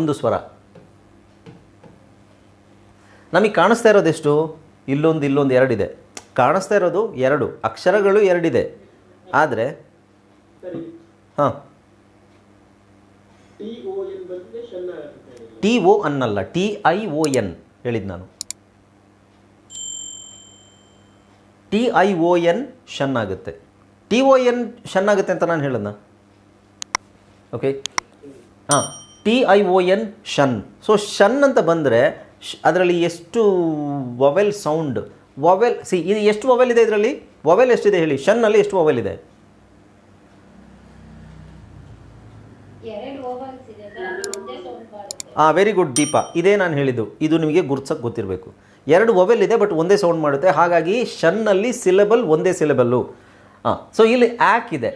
ಒಂದು ಸ್ವರ. ನಮಗೆ ಕಾಣಿಸ್ತಾ ಇರೋದೆಷ್ಟು? ಇಲ್ಲೊಂದು ಇಲ್ಲೊಂದು ಎರಡಿದೆ. ಕಾಣಿಸ್ತಾ ಇರೋದು ಎರಡು, ಅಕ್ಷರಗಳು ಎರಡಿದೆ. ಆದರೆ, ಹಾಂ. ಟಿ ಒ ಅನ್ನಲ್ಲ, ಟಿ ಐ ಒ ಎನ್ ಹೇಳಿದ್ ನಾನು. T I O N shun ಆಗುತ್ತೆ ಟಿ ಒ ಎನ್ ಶನ್ ಆಗುತ್ತೆ ಅಂತ ನಾನು ಹೇಳೋಣ ಓಕೆ ಹಾಂ. ಟಿ ಐ ಒ ಎನ್ ಶನ್ ಸೊ ಶನ್ ಅಂತ ಬಂದರೆ ಅದರಲ್ಲಿ ಎಷ್ಟು ವವೆಲ್ ಸೌಂಡ್ ವವೆಲ್ ಸಿ ಇದು ಎಷ್ಟು ವವೆಲ್ ಇದೆ ಇದರಲ್ಲಿ? ವವೆಲ್ ಎಷ್ಟಿದೆ ಹೇಳಿ? ಶನ್ನಲ್ಲಿ ಎಷ್ಟು ವವೆಲ್ ಇದೆ? ಹಾಂ ವೆರಿ ಗುಡ್ ದೀಪ ಇದೇ ನಾನು ಹೇಳಿದ್ದು. ಇದು ನಿಮಗೆ ಗುರ್ಸಕ್ಕೆ ಗೊತ್ತಿರಬೇಕು. ಎರಡು ವೊವೆಲ್ ಇದೆ ಬಟ್ ಒಂದೇ ಸೌಂಡ್ ಮಾಡುತ್ತೆ. ಹಾಗಾಗಿ ಶನ್ನಲ್ಲಿ ಸಿಲೆಬಲ್ ಒಂದೇ ಸಿಲೆಬಲ್ಲು ಹಾಂ ಸೊ ಇಲ್ಲಿ ಆ್ಯಕ್ ಇದೆ.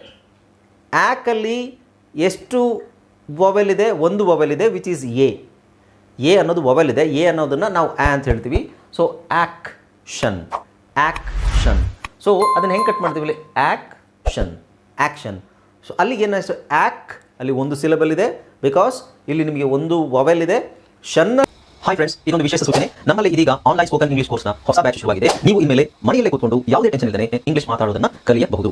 ಆ್ಯಕಲ್ಲಿ ಎಷ್ಟು ವೊವೆಲ್ ಇದೆ, ಒಂದು ವೊವೆಲ್ ಇದೆ ವಿಚ್ ಈಸ್ ಎ ಎ ಅನ್ನೋದು ವೊವೆಲ್ ಇದೆ ಎ ಅನ್ನೋದನ್ನು ನಾವು ಆ ಅಂತ ಹೇಳ್ತೀವಿ. ಸೊ ಆ್ಯಕ್ ಶನ್ ಆಕ್ ಶನ್ ಸೊ ಅದನ್ನು ಹೆಂಗೆ ಕಟ್ ಮಾಡ್ತೀವಿ ಇಲ್ಲಿ? ಆ್ಯಕ್ಷನ್ ಆ್ಯಕ್ಷನ್ ಸೊ ಅಲ್ಲಿಗೆ ಏನಾಯಿತು ಆಕ್ ಅಲ್ಲಿ ಒಂದು ಸಿಲೆಬಲ್ ಇದೆ. ಬಿಕಾಸ್ ಇಲ್ಲಿ ನಿಮಗೆ ಒಂದು ವೊವೆಲ್ ಇದೆ. ಶನ್ ಹಾಯ್ ಫ್ರೆಂಡ್ಸ್ ಇದೊಂದು ವಿಶೇಷ ಸೂಚನೆ. ನಮ್ಮಲ್ಲಿ ಇದೀಗ ಆನ್ಲೈನ್ ಸ್ಪೋಕನ್ ಇಂಗ್ಲಿಷ್ ಕೋರ್ಸ್ನ ಹೊಸ ಬ್ಯಾಚ್ ಶುರುವಾಗಿದೆ. ನೀವು ಇನ್ಮೇಲೆ ಮನೆಯಲ್ಲೇ ಕೂತ್ಕೊಂಡು ಯಾವುದೇ ಟೆನ್ಷನ್ ಇಲ್ಲದೆ ಇಂಗ್ಲಿಷ್ ಮಾತಾಡೋದನ್ನ ಕಲಿಯಬಹುದು.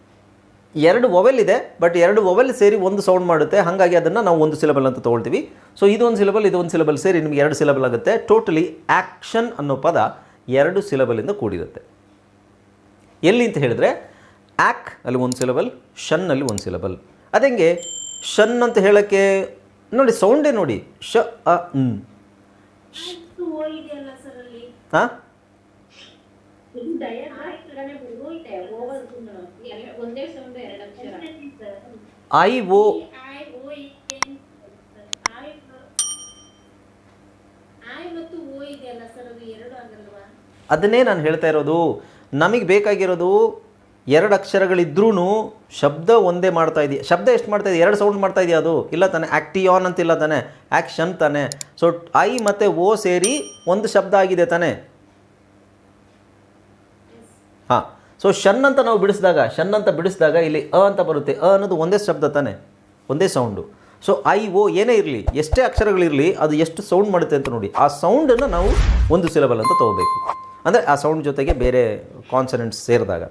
ಎರಡು ವೊವೆಲ್ ಇದೆ ಬಟ್ ಎರಡು ವೊವೆಲ್ ಸೇರಿ ಒಂದು ಸೌಂಡ್ ಮಾಡುತ್ತೆ. ಹಾಗಾಗಿ ಅದನ್ನು ನಾವು ಒಂದು ಸಿಲೆಬಲ್ ಅಂತ ತೊಗೊಳ್ತೀವಿ. ಸೊ ಇದು ಒಂದು ಸಿಲೆಬಲ್ ಇದು ಒಂದು ಸಿಲೆಬಲ್ ಸೇರಿ ನಿಮಗೆ ಎರಡು ಸಿಲೆಬಲ್ ಆಗುತ್ತೆ. ಟೋಟಲಿ ಆ್ಯಕ್ಷನ್ ಅನ್ನೋ ಪದ ಎರಡು ಸಿಲೆಬಲಿಂದ ಕೂಡಿರುತ್ತೆ. ಎಲ್ಲಿ ಅಂತ ಹೇಳಿದ್ರೆ ಆ್ಯಕ್ ಅಲ್ಲಿ ಒಂದು ಸಿಲೆಬಲ್ ಶನ್ ಅಲ್ಲಿ ಒಂದು ಸಿಲೆಬಲ್ ಅದಂಗೆ ಶನ್ ಅಂತ ಹೇಳೋಕ್ಕೆ ನೋಡಿ ಸೌಂಡೇ ನೋಡಿ. ಶ ಅ ನ್. ಆಯ್ತು ಒಂದೇ ಸೌಂಡ್ ಎರಡು ಅಕ್ಷರ. I O. I O I I ಮತ್ತು ಓ ಇದೆಯಲ್ಲ ಸರ್ ಅದು ಎರಡು ಆಗಲ್ವಾ? ಅದನ್ನೇ ನಾನು ಹೇಳ್ತಾ ಇರೋದು. ನಮಗೆ ಬೇಕಾಗಿರೋದು ಎರಡು ಅಕ್ಷರಗಳಿದ್ರೂ ಶಬ್ದ ಒಂದೇ ಮಾಡ್ತಾ ಇದೆಯಾ. ಶಬ್ದ ಎಷ್ಟು ಮಾಡ್ತಾ ಇದೆಯಾ? ಎರಡು ಸೌಂಡ್ ಮಾಡ್ತಾ ಇದೆಯಾ ಅದು. ಇಲ್ಲ ತಾನೆ ಆ್ಯಕ್ಟಿಯಾನ್ ಅಂತಿಲ್ಲ ತಾನೆ. ಆ್ಯಕ್ಷನ್ ತಾನೆ. ಸೊ ಐ ಮತ್ತು ಓ ಸೇರಿ ಒಂದು ಶಬ್ದ ಆಗಿದೆ ತಾನೆ. ಹಾಂ. ಸೊ ಶನ್ ಅಂತ ನಾವು ಬಿಡಿಸಿದಾಗ ಶನ್ ಅಂತ ಬಿಡಿಸಿದಾಗ ಇಲ್ಲಿ ಅ ಅಂತ ಬರುತ್ತೆ. ಅ ಅನ್ನೋದು ಒಂದೇ ಶಬ್ದ ತಾನೆ, ಒಂದೇ ಸೌಂಡು ಸೊ ಐ, ಓ ಏನೇ ಇರಲಿ, ಎಷ್ಟೇ ಅಕ್ಷರಗಳಿರಲಿ ಅದು ಎಷ್ಟು ಸೌಂಡ್ ಮಾಡುತ್ತೆ ಅಂತ ನೋಡಿ. ಆ ಸೌಂಡನ್ನು ನಾವು ಒಂದು ಸಿಲೆಬಲ್ ಅಂತ ತೊಗೋಬೇಕು. ಅಂದರೆ ಆ ಸೌಂಡ್ ಜೊತೆಗೆ ಬೇರೆ ಕಾನ್ಸನೆಂಟ್ಸ್ ಸೇರಿದಾಗ.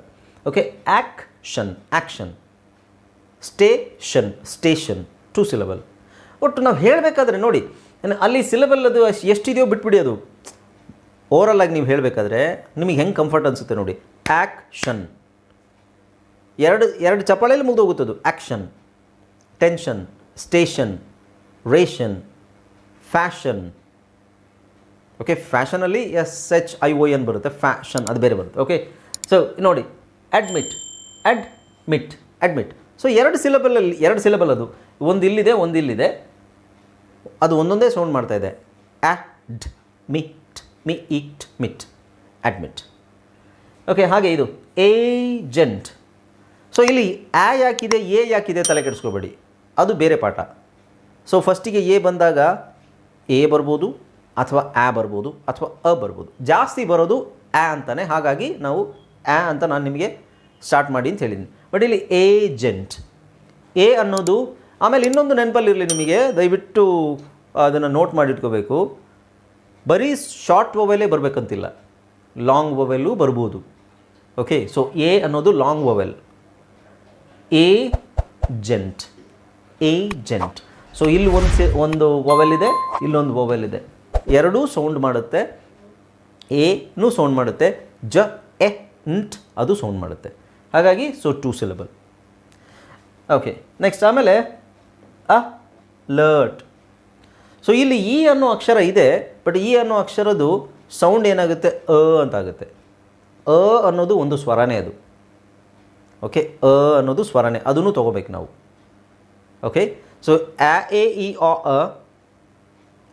Okay action action station station two syllable ಒಟ್ಟು ನಾವು ಹೇಳಬೇಕಾದ್ರೆ ನೋಡಿ ಅಲ್ಲಿ ಸಿಲೆಬಲ್ ಅದು ಎಷ್ಟಿದೆಯೋ ಬಿಟ್ಬಿಡಿ ಅದು. ಓವರಲ್ ಆಗಿ ನೀವು ಹೇಳಬೇಕಾದ್ರೆ ನಿಮಗೆ ಹೆಂಗೆ ಕಂಫರ್ಟ್ ಅನಿಸುತ್ತೆ ನೋಡಿ. ಆ್ಯಕ್ಷನ್. ಎರಡು ಎರಡು ಚಪ್ಪಾಳೆಯಲ್ಲಿ ಮುಗಿದೋಗುತ್ತದು. Action, tension, station, ration, fashion. Okay ಫ್ಯಾಷನಲ್ಲಿ S H I O N ಬರುತ್ತೆ. ಫ್ಯಾಷನ್, ಅದು ಬೇರೆ ಬರುತ್ತೆ. ಓಕೆ ಸೊ ನೋಡಿ, ಅಡ್ಮಿಟ್ ಅಡ್ಮಿಟ್ ಅಡ್ಮಿಟ್. ಸೊ ಎರಡು ಸಿಲೆಬಲಲ್ಲಿ ಎರಡು ಸಿಲೆಬಲ್ ಅದು. ಒಂದು ಇಲ್ಲಿದೆ ಒಂದು ಇಲ್ಲಿದೆ ಅದು ಒಂದೊಂದೇ ಸೌಂಡ್ ಮಾಡ್ತಾ ಇದೆ. ಆಡ್ ಮಿಟ್ ಮಿ, ಇಟ್, ಮಿಟ್, ಅಡ್ಮಿಟ್. ಓಕೆ ಹಾಗೆ ಇದು. ಏಜೆಂಟ್ ಸೊ ಇಲ್ಲಿ ಆ ಯಾಕಿದೆ ಎ ಯಾಕಿದೆ ತಲೆ ಕೆಡಿಸ್ಕೋಬೇಡಿ. ಅದು ಬೇರೆ ಪಾಠ. ಸೊ ಫಸ್ಟಿಗೆ ಎ ಬಂದಾಗ ಎ ಬರ್ಬೋದು, ಅಥವಾ ಆ ಬರ್ಬೋದು, ಅಥವಾ ಅ ಬರ್ಬೋದು. ಜಾಸ್ತಿ ಬರೋದು ಆ ಅಂತಾನೆ. ಹಾಗಾಗಿ ನಾವು ಆ ಅಂತ ನಾನು ನಿಮಗೆ ಸ್ಟಾರ್ಟ್ ಮಾಡಿ ಅಂತ ಹೇಳಿದ್ದೀನಿ. ಬಟ್ ಇಲ್ಲಿ ಏಜೆಂಟ್ ಎ ಅನ್ನೋದು, ಆಮೇಲೆ ಇನ್ನೊಂದು ನೆನಪಲ್ಲಿರಲಿ ನಿಮಗೆ. ದಯವಿಟ್ಟು ಅದನ್ನು ನೋಟ್ ಮಾಡಿಟ್ಕೋಬೇಕು ಬರೀ ಶಾರ್ಟ್ ವೊವೆಲೇ ಬರಬೇಕಂತಿಲ್ಲ. ಲಾಂಗ್ ವೊವೆಲ್ಲೂ ಬರ್ಬೋದು. ಓಕೆ ಸೊ ಎ ಅನ್ನೋದು long vowel agent so ಇಲ್ಲಿ ಒಂದು ಸಿ ಒಂದು ವೊವೆಲ್ ಇದೆ, ಇಲ್ಲೊಂದು ವೊವೆಲ್ ಇದೆ. ಎರಡೂ ಸೌಂಡ್ ಮಾಡುತ್ತೆ. ಎನೂ ಸೌಂಡ್ ಮಾಡುತ್ತೆ. ಜ, ಎ ಇಂಟ್ ಅದು ಸೌಂಡ್ ಮಾಡುತ್ತೆ. ಹಾಗಾಗಿ so two syllable okay next ಆಮೇಲೆ ಅ ಲರ್ಟ್ ಸೊ ಇಲ್ಲಿ ಇ ಅನ್ನೋ ಅಕ್ಷರ ಇದೆ ಬಟ್ ಇ ಅನ್ನೋ ಅಕ್ಷರದ್ದು ಸೌಂಡ್ ಏನಾಗುತ್ತೆ? ಅ ಅಂತ ಆಗುತ್ತೆ. ಅ ಅನ್ನೋದು ಒಂದು ಸ್ವರನೇ ಅದು. ಓಕೆ ಅ ಅನ್ನೋದು ಸ್ವರನೇ. ಅದನ್ನು ತೊಗೋಬೇಕು ನಾವು. ಓಕೆ ಸೊ ಆ ಎ, ಇ ಅ.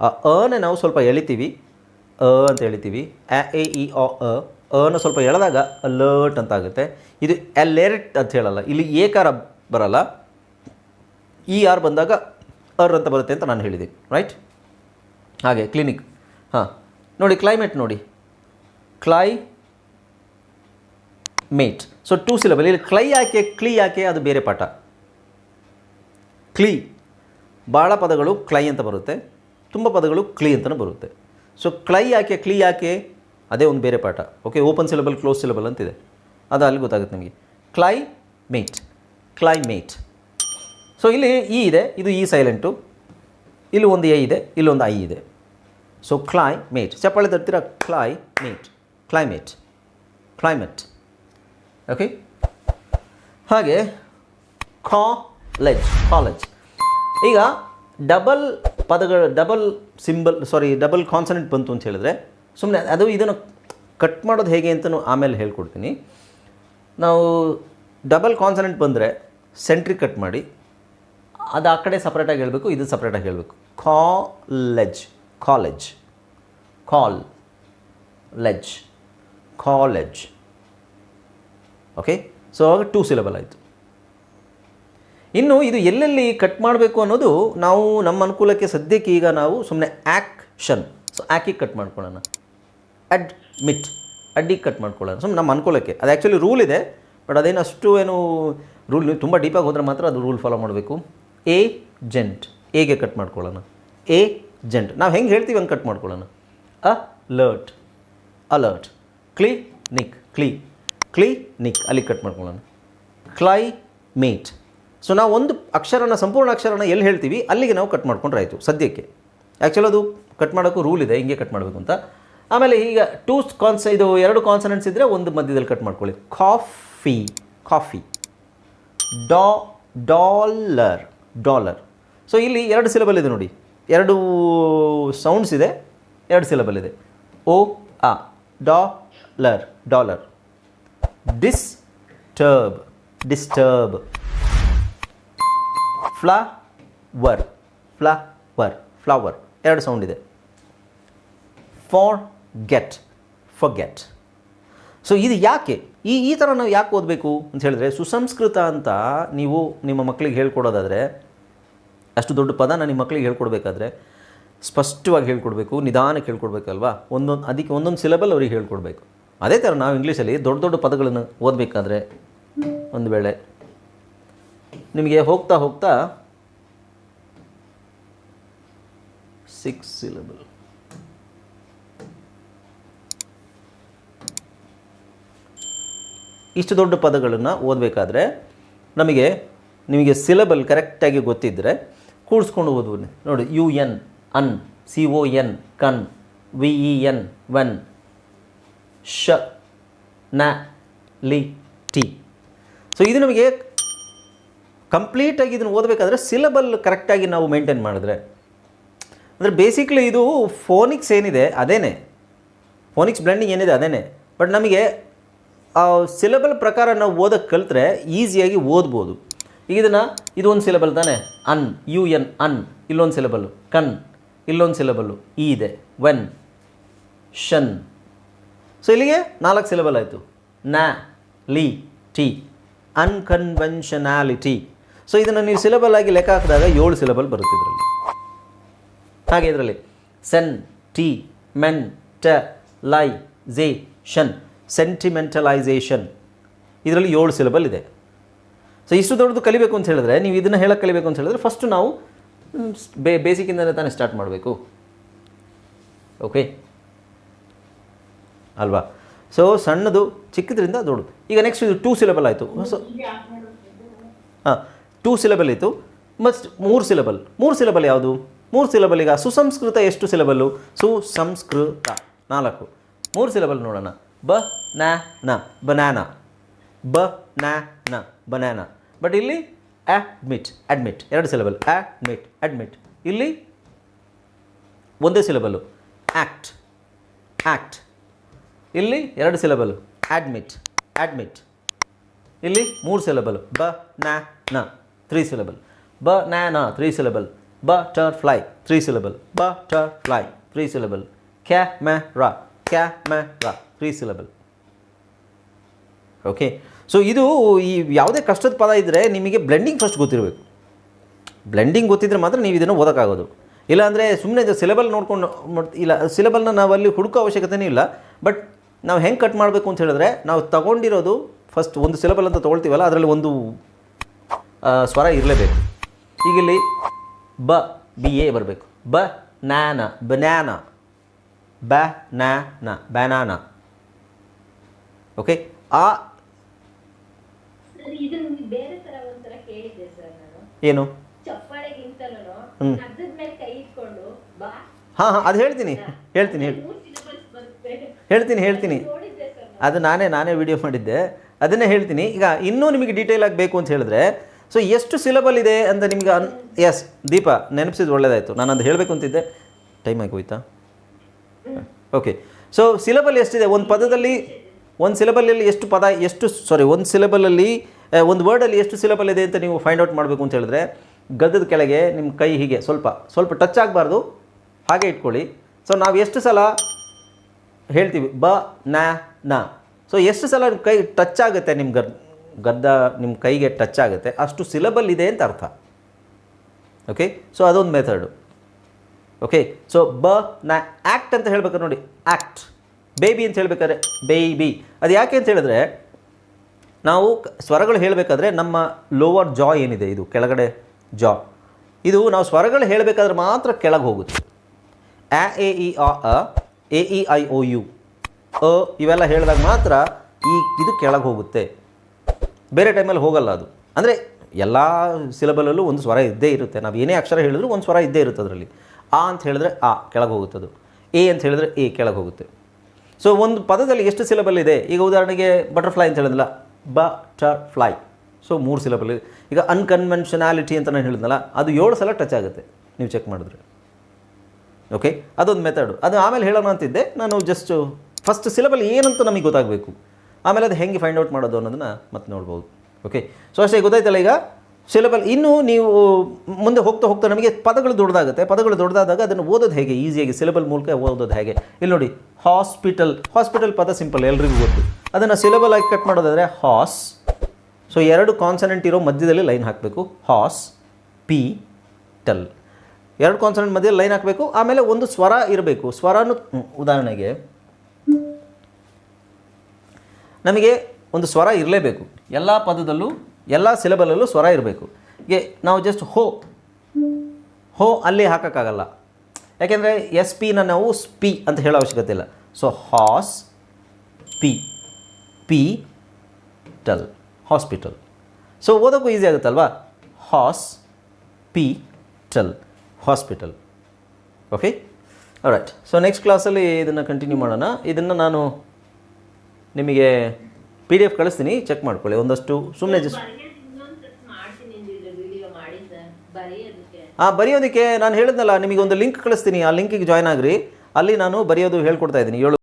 ಅನೇ ನಾವು ಸ್ವಲ್ಪ ಎಳಿತೀವಿ. ಅ ಅಂತ ಎಳಿತೀವಿ. ಆ ಎ, ಇ ಅ. ಅನ ಸ್ವಲ್ಪ ಎಳೆದಾಗ ಅಲರ್ಟ್ ಅಂತ ಆಗುತ್ತೆ. ಇದು ಅಲೆರ್ಟ್ ಅಂತ ಹೇಳಲ್ಲ. ಇಲ್ಲಿ ಏಕಾರ ಬರಲ್ಲ. ಇ, ಆರ್ ಬಂದಾಗ ಅರ್ ಅಂತ ಬರುತ್ತೆ ಅಂತ ನಾನು ಹೇಳಿದ್ದೀನಿ ರೈಟ್ ಹಾಗೆ ಕ್ಲಿನಿಕ್ ಹಾಂ. ನೋಡಿ ಕ್ಲೈಮೇಟ್ ನೋಡಿ. Cli mate so two syllable ಇಲ್ಲಿ ಕ್ಲೈ ಯಾಕೆ ಕ್ಲೀ ಯಾಕೆ ಅದು ಬೇರೆ ಪಾಠ. ಕ್ಲೀ ಭಾಳ ಪದಗಳು ಕ್ಲೈ ಅಂತ ಬರುತ್ತೆ. ತುಂಬ ಪದಗಳು ಕ್ಲೀ ಅಂತಲೂ ಬರುತ್ತೆ. ಸೊ ಕ್ಲೈ ಯಾಕೆ ಕ್ಲೀ ಯಾಕೆ ಅದೇ ಒಂದು ಬೇರೆ ಪಾಠ. Okay open syllable close syllable ಅಂತಿದೆ. ಅದು ಅಲ್ಲಿ ಗೊತ್ತಾಗುತ್ತೆ ನಿಮಗೆ. ಕ್ಲೈ ಮೇಟ್ ಕ್ಲೈಮೇಟ್ ಸೊ ಇಲ್ಲಿ ಇ ಇದೆ, ಇದು ಇ ಸೈಲೆಂಟು ಇಲ್ಲಿ ಒಂದು ಎ ಇದೆ ಇಲ್ಲೊಂದು ಐ ಇದೆ. ಸೊ ಕ್ಲೈ ಮೇಟ್ ಚಪ್ಪಾಳೆ ತರ್ತೀರ climate climate climate okay ಹಾಗೆ ಕಾಲೇಜ್ ಕಾಲೇಜ್ ಈಗ ಡಬಲ್ ಪದಗಳು double symbol sorry double consonant ಬಂತು ಅಂತ ಹೇಳಿದ್ರೆ ಸುಮ್ಮನೆ ಅದು ಇದನ್ನು ಕಟ್ ಮಾಡೋದು ಹೇಗೆ ಅಂತಲೂ ಆಮೇಲೆ ಹೇಳ್ಕೊಡ್ತೀನಿ. ನಾವು ಡಬಲ್ ಕಾನ್ಸನೆಂಟ್ ಬಂದರೆ ಸೆಂಟ್ರಿಗೆ ಕಟ್ ಮಾಡಿ, ಅದು ಆ ಕಡೆ ಸಪ್ರೇಟಾಗಿ ಹೇಳಬೇಕು, ಇದು ಸಪ್ರೇಟಾಗಿ ಹೇಳಬೇಕು. College college college college okay so ಆವಾಗ ಟೂ ಸಿಲೆಬಲ್ ಆಯಿತು. ಇನ್ನು ಇದು ಎಲ್ಲೆಲ್ಲಿ ಕಟ್ ಮಾಡಬೇಕು ಅನ್ನೋದು ನಾವು ನಮ್ಮ ಅನುಕೂಲಕ್ಕೆ ಸದ್ಯಕ್ಕೆ ಈಗ ನಾವು ಸುಮ್ಮನೆ ಆ್ಯಕ್ಷನ್ ಸೊ ಆ್ಯಕಿಗೆ ಕಟ್ ಮಾಡ್ಕೊಳ್ಳೋಣ. ಅಡ್ಮಿಟ್ ಅಡ್ಡಿಗೆ ಕಟ್ ಮಾಡ್ಕೊಳ್ಳೋಣ. ಸುಮ್ಮನೆ ನಮ್ಮ ಅನುಕೂಲಕ್ಕೆ. ಅದು ಆ್ಯಕ್ಚುಲಿ ರೂಲ್ ಇದೆ ಬಟ್ ಅದೇನು ಅಷ್ಟು ಏನು ರೂಲ್ ತುಂಬ ಡೀಪಾಗಿ ಹೋದರೆ ಮಾತ್ರ ಅದು ರೂಲ್ ಫಾಲೋ ಮಾಡಬೇಕು. ಎ ಜೆಂಟ್ ಎಗೆ ಕಟ್ ಮಾಡ್ಕೊಳ್ಳೋಣ? ಎ ಜೆಂಟ್ ನಾವು ಹೆಂಗೆ ಹೇಳ್ತೀವಿ ಹಂಗೆ ಕಟ್ ಮಾಡ್ಕೊಳ್ಳೋಣ? ಅಲರ್ಟ್ ಅಲರ್ಟ್ ಕ್ಲೀ ನಿಕ್ ಕ್ಲೀ ಕ್ಲೀ ನಿಕ್ ಅಲ್ಲಿ ಕಟ್ ಮಾಡ್ಕೊಳ್ಳೋಣ. ಕ್ಲೈ ಮೇಟ್ ಸೊ ನಾವು ಒಂದು ಅಕ್ಷರನ, ಸಂಪೂರ್ಣ ಅಕ್ಷರನ ಎಲ್ಲಿ ಹೇಳ್ತೀವಿ, ಅಲ್ಲಿಗೆ ನಾವು ಕಟ್ ಮಾಡ್ಕೊಂಡ್ರೆ ಆಯಿತು, ಸದ್ಯಕ್ಕೆ. ಆ್ಯಕ್ಚುಲಿ ಅದು ಕಟ್ ಮಾಡೋಕ್ಕೂ ರೂಲ್ ಇದೆ, ಹಿಂಗೆ ಕಟ್ ಮಾಡಬೇಕು ಅಂತ. ಆಮೇಲೆ ಈಗ ಟೂ ಕಾನ್ಸ ಇದು ಎರಡು ಕಾನ್ಸನೆಂಟ್ಸ್ ಇದ್ದರೆ ಒಂದು ಮಧ್ಯದಲ್ಲಿ ಕಟ್ ಮಾಡ್ಕೊಳ್ಳಿ. ಕಾಫಿ ಕಾಫಿ ಡಾ ಡಾಲರ್ ಡಾಲರ್ ಸೊ ಇಲ್ಲಿ ಎರಡು ಸಿಲಬಲ್ ಇದೆ ನೋಡಿ. ಎರಡು ಸೌಂಡ್ಸ್ ಇದೆ, ಎರಡು ಸಿಲಬಲ್ ಇದೆ. ಓ ಆ dollar dollar disturb disturb flower flower flower ಎರಡು ಸೌಂಡ್ ಇದೆ. Forget forget so ಇದು ಯಾಕೆ? ಈ ಈ ಥರ ನಾವು ಯಾಕೆ ಓದಬೇಕು ಅಂತ ಹೇಳಿದ್ರೆ, ಸುಸಂಸ್ಕೃತ ಅಂತ ನೀವು ನಿಮ್ಮ ಮಕ್ಕಳಿಗೆ ಹೇಳ್ಕೊಡೋದಾದರೆ, ಅಷ್ಟು ದೊಡ್ಡ ಪದನ ನಿಮ್ಮ ಮಕ್ಕಳಿಗೆ ಹೇಳ್ಕೊಡ್ಬೇಕಾದ್ರೆ, ಸ್ಪಷ್ಟವಾಗಿ ಹೇಳ್ಕೊಡ್ಬೇಕು, ನಿಧಾನಕ್ಕೆ ಹೇಳ್ಕೊಡ್ಬೇಕಲ್ವಾ? ಒಂದೊಂದು, ಅದಕ್ಕೆ ಒಂದೊಂದು ಸಿಲೆಬಲ್ ಅವ್ರಿಗೆ ಹೇಳ್ಕೊಡ್ಬೇಕು. ಅದೇ ಥರ ನಾವು ಇಂಗ್ಲೀಷಲ್ಲಿ ದೊಡ್ಡ ದೊಡ್ಡ ಪದಗಳನ್ನು ಓದಬೇಕಾದ್ರೆ ಒಂದು ವೇಳೆ ನಿಮಗೆ ಹೋಗ್ತಾ ಹೋಗ್ತಾ ಸಿಕ್ಸ್ ಸಿಲಬಲ್ ಇಷ್ಟು ದೊಡ್ಡ ಪದಗಳನ್ನು ಓದಬೇಕಾದ್ರೆ ನಮಗೆ ನಿಮಗೆ ಸಿಲಬಲ್ ಕರೆಕ್ಟಾಗಿ ಗೊತ್ತಿದ್ದರೆ ಕೂಡಿಸ್ಕೊಂಡು ಓದ್ಬೋದು ನೋಡಿ ಯು ಎನ್ ಅನ್ ಸಿ ಒ ಎನ್ ಕನ್ ವಿ ಇ ಎನ್ ವೆನ್ ಶ ನ ಲಿ ಟಿ ಸೊ ಇದು ನಮಗೆ ಕಂಪ್ಲೀಟಾಗಿ ಇದನ್ನು ಓದಬೇಕಾದ್ರೆ ಸಿಲಬಲ್ ಕರೆಕ್ಟಾಗಿ ನಾವು ಮೇಂಟೈನ್ ಮಾಡಿದ್ರೆ. ಅಂದರೆ ಬೇಸಿಕ್ಲಿ ಇದು ಫೋನಿಕ್ಸ್ ಏನಿದೆ, ಅದೇನೇ. ಫೋನಿಕ್ಸ್ ಬ್ಲೆಂಡಿಂಗ್ ಏನಿದೆ, ಅದೇನೇ. ಬಟ್ ನಮಗೆ ಸಿಲೆಬಲ್ ಪ್ರಕಾರ ನಾವು ಓದೋಕ್ಕೆ ಕಲಿತ್ರೆ ಈಸಿಯಾಗಿ ಓದ್ಬೋದು. ಈಗ ಇದನ್ನು ಇದು ಒಂದು ಸಿಲೆಬಲ್ ತಾನೆ? ಅನ್, ಯು, ಎನ್, ಅನ್, ಇಲ್ಲೊಂದು ಸಿಲೆಬಲ್ಲು ಕನ್, ಇಲ್ಲೊಂದು ಸಿಲೆಬಲ್ಲು ಈ ಇದೆ. ವೆನ್ ಷನ್ ಸೊ ಇಲ್ಲಿಗೆ ನಾಲ್ಕು ಸಿಲೆಬಲ್ ಆಯಿತು. ನ, ಲಿ, ಟಿ. ಅನ್ಕನ್ವೆನ್ಷನಾಲಿಟಿ ಸೊ ಇದನ್ನು ನೀವು ಸಿಲೆಬಲ್ ಆಗಿ ಲೆಕ್ಕ ಹಾಕಿದಾಗ ಏಳು ಸಿಲೆಬಲ್ ಬರುತ್ತೆ ಇದರಲ್ಲಿ. ಹಾಗೆ ಇದರಲ್ಲಿ. ಸೆನ್ ಟಿ ಮೆನ್ ಟ ಲೈ ಸೆಂಟಿಮೆಂಟಲೈಸೇಷನ್ ಇದರಲ್ಲಿ ಏಳು ಸಿಲೆಬಲ್ ಇದೆ. ಸೊ ಇಷ್ಟು ದೊಡ್ಡದು ಕಲಿಬೇಕು ಅಂತ ಹೇಳಿದ್ರೆ, ನೀವು ಇದನ್ನು ಹೇಳಕ್ಕೆ ಕಲಿಬೇಕು ಅಂತ ಹೇಳಿದ್ರೆ ಫಸ್ಟು ನಾವು ಬೇ ಬೇಸಿಕ್ಕಿಂದಲೇ ತಾನೇ ಸ್ಟಾರ್ಟ್ ಮಾಡಬೇಕು. ಓಕೆ ಅಲ್ವಾ? ಸೊ ಸಣ್ಣದು, ಚಿಕ್ಕದ್ರಿಂದ ದೊಡ್ಡದು. ಈಗ ನೆಕ್ಸ್ಟ್ ಇದು ಟೂ ಸಿಲೆಬಲ್ ಆಯಿತು. ಸೊ ಹಾಂ ಟೂ ಸಿಲೆಬಲ್ ಇತ್ತು. ಮಸ್ಟ್ ಮೂರು ಸಿಲೆಬಲ್ ಮೂರು ಸಿಲೆಬಲ್ ಯಾವುದು? ಮೂರು ಸಿಲೆಬಲ್ ಈಗ ಸುಸಂಸ್ಕೃತ ಎಷ್ಟು ಸಿಲೆಬಲ್ಲು ಸುಸಂಸ್ಕೃತ. ನಾಲ್ಕು. ಮೂರು ಸಿಲೆಬಲ್ ನೋಡೋಣ. ಬ ನ ನ banana. Ba na na banana. But ಇಲ್ಲಿ ಅಡ್ಮಿಟ್ ಅಡ್ಮಿಟ್ ಎರಡು ಸಿಲೆಬಲ್ ಅಡ್ಮಿಟ್ ಅಡ್ಮಿಟ್ ಇಲ್ಲಿ ಒಂದೇ ಸಿಲೆಬಲ್ಲು ಆ್ಯಕ್ಟ್ ಆ್ಯಕ್ಟ್ ಇಲ್ಲಿ ಎರಡು ಸಿಲೆಬಲ್ ಅಡ್ಮಿಟ್ ಅಡ್ಮಿಟ್ ಇಲ್ಲಿ ಮೂರು ಸಿಲೆಬಲ್ ಬ ನ ನ ತ್ರೀ ಸಿಲೆಬಲ್ ಬ ನ ನ ತ್ರೀ ಸಿಲೆಬಲ್ ಬ ಟರ್ ಫ್ಲೈ ತ್ರೀ ಸಿಲೆಬಲ್ ಬ ಟರ್ ಫ್ಲೈ ತ್ರೀ ಸಿಲೆಬಲ್ ಕ್ಯಾ ಮ ರ ಕ್ಯಾ ಮ ರ ತ್ರೀ ಸಿಲೆಬಲ್ ಓಕೆ ಸೊ ಇದು ಈ ಯಾವುದೇ ಕಷ್ಟದ ಪದ ಇದ್ದರೆ ನಿಮಗೆ ಬ್ಲೆಂಡಿಂಗ್ ಫಸ್ಟ್ ಗೊತ್ತಿರಬೇಕು. ಬ್ಲೆಂಡಿಂಗ್ ಗೊತ್ತಿದ್ರೆ ಮಾತ್ರ ನೀವು ಇದನ್ನು ಓದೋಕ್ಕಾಗೋದು. ಇಲ್ಲಾಂದರೆ ಸುಮ್ಮನೆ ಸಿಲೆಬಲ್ ನೋಡ್ಕೊಂಡು, ಇಲ್ಲ ಸಿಲೆಬಲ್ನ ನಾವು ಅಲ್ಲಿ ಹುಡುಕೋ ಅವಶ್ಯಕತೆಯೂ ಇಲ್ಲ. ಬಟ್ ನಾವು ಹೆಂಗೆ ಕಟ್ ಮಾಡಬೇಕು ಅಂತ ಹೇಳಿದ್ರೆ ನಾವು ತಗೊಂಡಿರೋದು ಫಸ್ಟ್ ಒಂದು ಸಿಲೆಬಲ್ ಅಂತ ತೊಗೊಳ್ತೀವಲ್ಲ ಅದರಲ್ಲಿ ಒಂದು ಸ್ವರ ಇರಲೇಬೇಕು. ಈಗ ಇಲ್ಲಿ ಬ ಬಿ ಎ ಬರಬೇಕು. ಬ ನ್ಯಾನ ಬನ್ಯಾನ. ಬ ನ ಬ್ಯಾನಾನ. ಓಕೆ ಆ ಏನು? ಹ್ಞೂ ಹಾಂ ಹಾಂ ಅದು ಹೇಳ್ತೀನಿ. ಹೇಳ್ತೀನಿ ಹೇಳಿ ಹೇಳ್ತೀನಿ ಹೇಳ್ತೀನಿ. ಅದು ನಾನೇ ನಾನೇ ವಿಡಿಯೋ ಮಾಡಿದ್ದೆ. ಅದನ್ನೇ ಹೇಳ್ತೀನಿ. ಈಗ ಇನ್ನೂ ನಿಮಗೆ ಡೀಟೇಲ್ ಆಗಿ ಬೇಕು ಅಂತ ಹೇಳಿದ್ರೆ ಸೊ ಎಷ್ಟು ಸಿಲಬಲ್ ಇದೆ ಅಂತ ನಿಮ್ಗೆ ಅನ್ ಎಸ್ ದೀಪ ನೆನಪಿಸಿದ್ದು ಒಳ್ಳೇದಾಯಿತು. ನಾನು ಅದು ಹೇಳಬೇಕು ಅಂತಿದ್ದೆ. ಟೈಮ್ ಆಗಿ ಹೋಯ್ತಾ? ಓಕೆ ಸೊ ಸಿಲಬಲ್ ಎಷ್ಟಿದೆ? ಒಂದು ಪದದಲ್ಲಿ, ಒಂದು ಸಿಲಬಲಲ್ಲಿ ಎಷ್ಟು ಪದ, ಎಷ್ಟು ಸಾರಿ ಒಂದು ಸಿಲಬಲಲ್ಲಿ ಒಂದು ವರ್ಡಲ್ಲಿ ಎಷ್ಟು ಸಿಲಬಲ್ ಇದೆ ಅಂತ ನೀವು ಫೈಂಡ್ ಔಟ್ ಮಾಡಬೇಕು ಅಂತ ಹೇಳಿದ್ರೆ ಗದ್ದದ ಕೆಳಗೆ ನಿಮ್ಮ ಕೈ ಹೀಗೆ ಸ್ವಲ್ಪ ಸ್ವಲ್ಪ ಟಚ್ ಆಗಬಾರ್ದು. ಹಾಗೆ ಇಟ್ಕೊಳ್ಳಿ. ಸೊ ನಾವು ಎಷ್ಟು ಸಲ ಹೇಳ್ತೀವಿ, ಬ, ನ ನ. ಸೊ ಎಷ್ಟು ಸಲ ಕೈ ಟಚ್ ಆಗುತ್ತೆ ನಿಮ್ಮ ಗದ್ ಗದ್ದ ನಿಮ್ಮ ಕೈಗೆ ಟಚ್ ಆಗುತ್ತೆ, ಅಷ್ಟು ಸಿಲಬಲ್ ಇದೆ ಅಂತ ಅರ್ಥ. ಓಕೆ ಸೊ ಅದೊಂದು ಮೆಥಡು ಓಕೆ ಸೊ ಬ, ನ ಆ್ಯಕ್ಟ್ ಅಂತ ಹೇಳ್ಬೇಕಾರೆ ನೋಡಿ ಆ್ಯಕ್ಟ್ ಬೇಬಿ ಅಂತ ಹೇಳ್ಬೇಕಾದ್ರೆ ಬೇಬಿ ಅದು ಯಾಕೆ ಅಂತ ಹೇಳಿದ್ರೆ, ನಾವು ಸ್ವರಗಳು ಹೇಳಬೇಕಾದ್ರೆ ನಮ್ಮ ಲೋವರ್ ಜಾ ಏನಿದೆ, ಇದು ಕೆಳಗಡೆ ಜಾ ಇದು ನಾವು ಸ್ವರಗಳು ಹೇಳಬೇಕಾದ್ರೆ ಮಾತ್ರ ಕೆಳಗೆ ಹೋಗುತ್ತೆ. ಆ ಎ, ಇ ಆ A E I O U ಅ, ಇವೆಲ್ಲ ಹೇಳಿದಾಗ ಮಾತ್ರ ಈ ಇದು ಕೆಳಗೆ ಹೋಗುತ್ತೆ. ಬೇರೆ ಟೈಮಲ್ಲಿ ಹೋಗಲ್ಲ ಅದು. ಅಂದರೆ ಎಲ್ಲ ಸಿಲೆಬಲಲ್ಲೂ ಒಂದು ಸ್ವರ ಇದ್ದೇ ಇರುತ್ತೆ. ನಾವು ಏನೇ ಅಕ್ಷರ ಹೇಳಿದ್ರು ಒಂದು ಸ್ವರ ಇದ್ದೇ ಇರುತ್ತೆ ಅದರಲ್ಲಿ. ಆ ಅಂತ ಹೇಳಿದ್ರೆ ಆ, ಕೆಳಗೆ ಹೋಗುತ್ತೆ ಅದು. ಎ ಅಂತ ಹೇಳಿದ್ರೆ ಎ ಕೆಳಗೆ ಹೋಗುತ್ತೆ. ಸೊ ಒಂದು ಪದದಲ್ಲಿ ಎಷ್ಟು ಸಿಲಬಲ್ ಇದೆ? ಈಗ ಉದಾಹರಣೆಗೆ ಬಟರ್ಫ್ಲೈ ಅಂತ ಹೇಳಿದ್ನಲ್ಲ ಬ ಟ ಫ್ಲೈ ಸೊ ಮೂರು ಸಿಲಬಲ್ ಈಗ ಅನ್ಕನ್ವೆನ್ಷನಾಲಿಟಿ ಅಂತ ನಾನು ಹೇಳಿದ್ನಲ್ಲ, ಅದು ಏಳು ಸಲ ಟಚ್ ಆಗುತ್ತೆ, ನೀವು ಚೆಕ್ ಮಾಡಿದ್ರೆ. ಓಕೆ ಅದೊಂದು ಮೆಥಡು ಅದು ಆಮೇಲೆ ಹೇಳೋಣ ಅಂತಿದ್ದೆ. ನಾನು ಜಸ್ಟ್ ಫಸ್ಟ್ ಸಿಲೆಬಲ್ ಏನಂತ ನಮಗೆ ಗೊತ್ತಾಗಬೇಕು. ಆಮೇಲೆ ಅದು ಹೆಂಗೆ ಫೈಂಡ್ ಔಟ್ ಮಾಡೋದು ಅನ್ನೋದನ್ನು ಮತ್ತೆ ನೋಡ್ಬೋದು. ಓಕೆ ಸೊ ಅಷ್ಟೇ ಗೊತ್ತಾಯ್ತಲ್ಲ ಈಗ? ಸಿಲೆಬಲ್ ಇನ್ನೂ ನೀವು ಮುಂದೆ ಹೋಗ್ತಾ ಹೋಗ್ತಾ ನಮಗೆ ಪದಗಳು ದೊಡ್ಡದಾಗುತ್ತೆ. ಪದಗಳು ದೊಡ್ಡದಾದಾಗ ಅದನ್ನು ಓದೋದು ಹೇಗೆ? ಈಸಿಯಾಗಿ ಸಿಲೆಬಲ್ ಮೂಲಕ ಓದೋದು ಹೇಗೆ? ಇಲ್ಲಿ ನೋಡಿ ಹಾಸ್ಪಿಟಲ್ ಹಾಸ್ಪಿಟಲ್ ಪದ ಸಿಂಪಲ್ ಎಲ್ರಿಗೂ ಗೊತ್ತು. ಅದನ್ನು ಸಿಲೆಬಲ್ ಆಗಿ ಕಟ್ ಮಾಡೋದಾದರೆ ಹಾಸ್ ಸೊ ಎರಡು ಕಾನ್ಸನೆಂಟ್ ಇರೋ ಮಧ್ಯದಲ್ಲಿ ಲೈನ್ ಹಾಕಬೇಕು. ಹಾಸ್ ಪಿ ಟಲ್ ಎರಡು ಕಾನ್ಸನೆಂಟ್ ಮಧ್ಯೆ ಲೈನ್ ಹಾಕಬೇಕು, ಆಮೇಲೆ ಒಂದು ಸ್ವರ ಇರಬೇಕು. ಸ್ವರನು ಉದಾಹರಣೆಗೆ, ನಮಗೆ ಒಂದು ಸ್ವರ ಇರಲೇಬೇಕು. ಎಲ್ಲ ಪದದಲ್ಲೂ, ಎಲ್ಲ ಸಿಲೆಬಲಲ್ಲೂ ಸ್ವರ ಇರಬೇಕು. ಹೀಗೆ ನಾವು ಜಸ್ಟ್ ಹೋ ಹೋ ಅಲ್ಲಿ ಹಾಕೋಕ್ಕಾಗಲ್ಲ. ಯಾಕೆಂದರೆ ಎಸ್ ಪಿನ ನಾವು ಸ್ಪಿ ಅಂತ ಹೇಳೋ ಅವಶ್ಯಕತೆ ಇಲ್ಲ. ಸೊ ಹಾಸ್, ಪಿ ಪಿ, ಟಲ್, ಹಾಸ್ಪಿಟಲ್. ಸೊ ಓದೋಕ್ಕೂ ಈಸಿ ಆಗುತ್ತಲ್ವಾ? ಹಾಸ್, P, ಟಲ್. Hospital okay right so next ಕ್ಲಾಸಲ್ಲಿ ಇದನ್ನು ಕಂಟಿನ್ಯೂ ಮಾಡೋಣ. ಇದನ್ನು ನಾನು ನಿಮಗೆ ಪಿ ಡಿ ಎಫ್ ಕಳಿಸ್ತೀನಿ. ಚೆಕ್ ಮಾಡ್ಕೊಳ್ಳಿ. ಒಂದಷ್ಟು ಸುಮ್ಮನೆ ಜಸ್ಟ್ ಹಾಂ ಬರೆಯೋದಕ್ಕೆ. ನಾನು ಹೇಳಿದ್ನಲ್ಲ ನಿಮಗೆ ಒಂದು ಲಿಂಕ್ ಕಳಿಸ್ತೀನಿ. ಆ ಲಿಂಕಿಗೆ ಜಾಯ್ನ್ ಆಗ್ರಿ. ಅಲ್ಲಿ ನಾನು ಬರೆಯೋದು ಹೇಳ್ಕೊಡ್ತಾ ಇದ್ದೀನಿ. ಏಳು